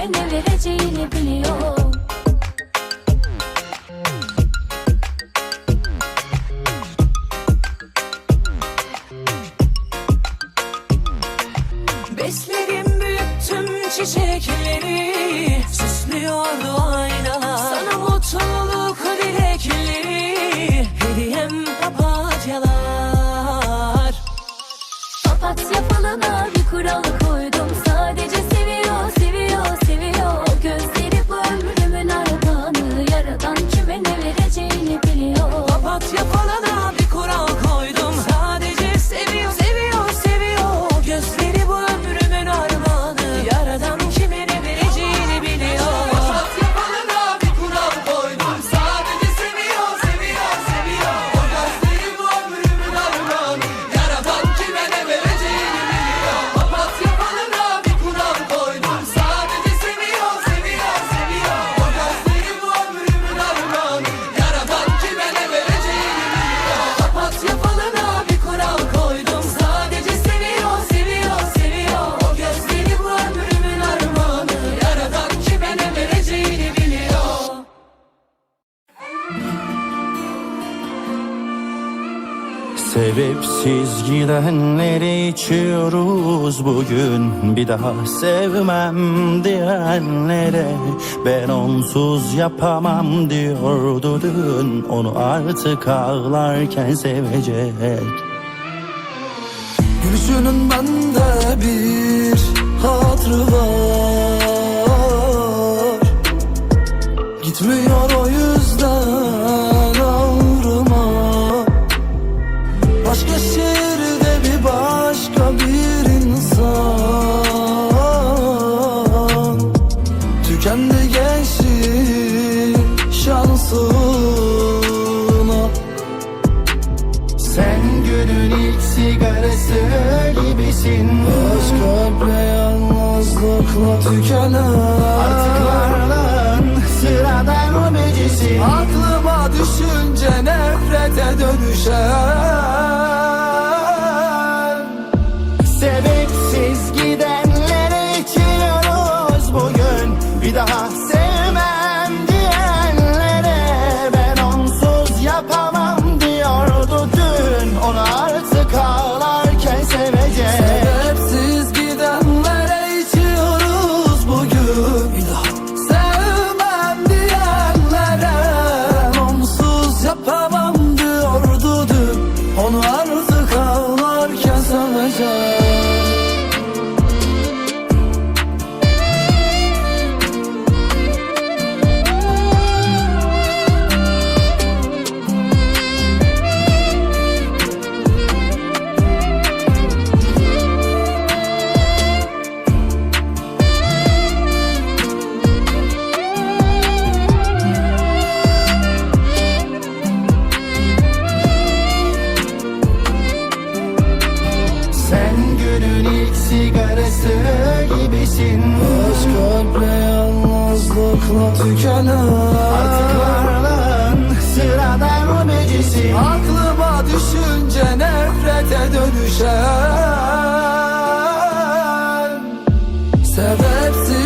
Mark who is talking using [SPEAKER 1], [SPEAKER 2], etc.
[SPEAKER 1] kime ne vereceğini biliyor
[SPEAKER 2] Beslerim büyüttüm çiçekleri Süslüyordu aynalar Sana mutluluk dilekleri Hediyem papatyalar.
[SPEAKER 1] Papatya falına bir
[SPEAKER 2] kuralı
[SPEAKER 3] Sebepsiz gidenleri içiyoruz bugün. Bir daha sevmem diyenlere Ben onsuz yapamam diyordu dün. Onu artık ağlarken sevecek.
[SPEAKER 4] Gülüşünün bende bir hatırı var. Gitmiyor oyun. başka bir insan? Tükendi gençliği şansına.
[SPEAKER 3] Sen günün ilk sigarası gibisin.
[SPEAKER 4] Aşk kalple yalnızlıkla tükenen.
[SPEAKER 3] Artıklarla sıradan obecisin
[SPEAKER 4] Aklıma düşünce nefrete dönüşen. poison akla tükenen
[SPEAKER 3] Artık varlığın sıradan obecisi
[SPEAKER 4] Aklıma düşünce nefrete dönüşen. Sebepsiz